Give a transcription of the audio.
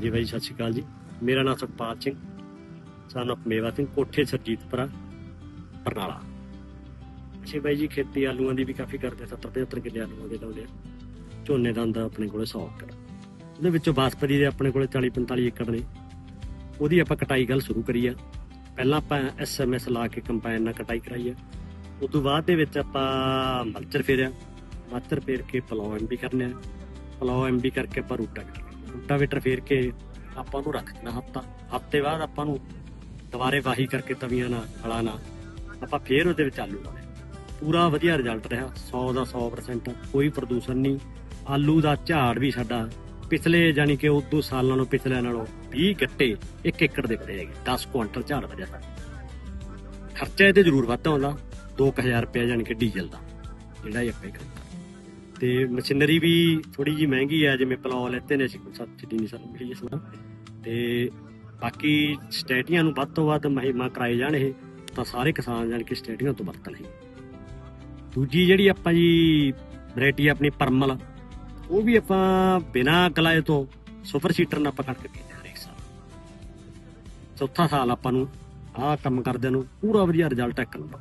ਹਾਂਜੀ ਬਾਈ ਸਤਿ ਸ਼੍ਰੀ ਅਕਾਲ ਜੀ। ਮੇਰਾ ਨਾਮ ਸੁਖਪਾਲ ਸਿੰਘ ਸਾਨੂੰ ਮੇਵਾ ਸਿੰਘ, ਕੋਠੇ ਸਰਜੀਤਪੁਰਾ ਬਰਨਾਲਾ। ਅਸੀਂ ਬਾਈ ਜੀ, ਖੇਤੀ ਆਲੂਆਂ ਦੀ ਵੀ ਕਾਫੀ ਕਰਦੇ 70 75 ਕਿੱਲੇ ਆਲੂਆਂ ਦੇ ਲਾਉਂਦੇ ਆ। ਝੋਨੇ ਦਾ ਹੁੰਦਾ ਆਪਣੇ ਕੋਲੇ 100 ਏਕੜ। ਉਹਦੇ ਵਿੱਚੋਂ ਬਾਸਪਤੀ ਦੇ ਆਪਣੇ ਕੋਲੇ 40 45 ਏਕੜ ਨੇ। ਉਹਦੀ ਆਪਾਂ ਕਟਾਈ ਗੱਲ ਸ਼ੁਰੂ ਕਰੀ ਆ। ਪਹਿਲਾਂ ਆਪਾਂ ਐਸਐਮਐਸ ਲਾ ਕੇ ਕੰਪਾਈਨ ਨਾਲ ਕਟਾਈ ਕਰਾਈ ਆ। ਉਸ ਤੋਂ ਬਾਅਦ ਦੇ ਵਿੱਚ ਆਪਾਂ ਮਲਚਰ ਫੇਰਿਆ। ਮਲਚਰ ਫੇਰ ਕੇ ਪਲਾਉ ਐਮਬੀ ਕਰਨੇ ਆ। ਪਲਾਉ ਐਮਬੀ ਕਰਕੇ ਆਪਾਂ ਰੂਟਾ ਰੂਟਾਵੇਟਰ ਫੇਰ ਕੇ ਆਪਾਂ ਨੂੰ ਰੱਖ ਦੇਣਾ ਹਫਤਾ ਹਫ਼ਤੇ ਬਾਅਦ ਆਪਾਂ ਨੂੰ ਦੁਬਾਰੇ ਵਾਹੀ ਕਰਕੇ ਤਵੀਆਂ ਨਾਲ, ਹਲਾਂ ਨਾਲ ਆਪਾਂ ਫੇਰ ਉਹਦੇ ਵਿੱਚ ਆਲੂ ਲਾਉਣੇ। ਪੂਰਾ ਵਧੀਆ ਰਿਜ਼ਲਟ ਰਿਹਾ 100 ਦਾ 100% ਕੋਈ ਪ੍ਰਦੂਸ਼ਣ ਨਹੀਂ। ਆਲੂ ਦਾ ਝਾੜ ਵੀ ਸਾਡਾ ਪਿਛਲੇ ਜਾਨੀ ਕਿ ਉਦੋਂ ਸਾਲਾਂ ਨਾਲੋਂ ਪਿਛਲੇ ਨਾਲੋਂ 20 ਗੱਟੇ 1 ਏਕੜ ਦੇ ਵਧੇ ਹੈਗੇ 10 ਕੁਇੰਟਲ ਝਾੜ ਵਧਿਆ ਸਾਡਾ। ਖਰਚਾ ਇਹਦੇ ਜ਼ਰੂਰ ਵੱਧ ਆਉਂਦਾ 2000 ਰੁਪਏ ਜਾਨੀ ਕਿ ਡੀਜ਼ਲ ਦਾ, ਜਿਹੜਾ ਇਹ ਆਪਾਂ ਕਰਦਾ ਤੇ ਮਸ਼ੀਨਰੀ ਵੀ ਥੋੜੀ ਜੀ ਮਹਿੰਗੀ ਆ ਜਿਵੇਂ ਪਲਾਉ ਲੈਤੇ ਨੇ ਅਸੀਂ, ਕੋਈ ਸਬਸਿਡੀ ਨਹੀਂ ਸਾਨੂੰ ਮਿਲੀ ਇਸ ਵਾਰ ਤੇ ਬਾਕੀ ਸਟੇਟੀਆਂ ਨੂੰ ਵੱਧ ਤੋਂ ਵੱਧ ਮਹਿਮਾ ਕਰਾਏ ਜਾਣ ਇਹ, ਤਾਂ ਸਾਰੇ ਕਿਸਾਨ ਜਾਣ ਕਿ ਸਟੇਟੀਆਂ ਤੋਂ ਵਰਤਣ ਇਹ। ਦੂਜੀ ਜਿਹੜੀ ਆਪਾਂ ਜੀ ਵੈਰਾਈਟੀ ਆਪਣੀ ਪਰਮਲ, ਉਹ ਵੀ ਆਪਾਂ ਬਿਨਾ ਕਲਾਏ ਤੋਂ ਸੁਪਰ ਸੀਟਰ ਨਾਲ ਆਪਾਂ ਕੱਟ ਪੀਂਦੇ ਹਾਂ ਹਰੇਕ ਸਾਲ। ਚੌਥਾ ਸਾਲ ਆਪਾਂ ਨੂੰ ਆਹ ਕੰਮ ਕਰਦਿਆਂ ਨੂੰ, ਪੂਰਾ ਵਧੀਆ ਰਿਜ਼ਲਟ ਇੱਕ ਨੰਬਰ।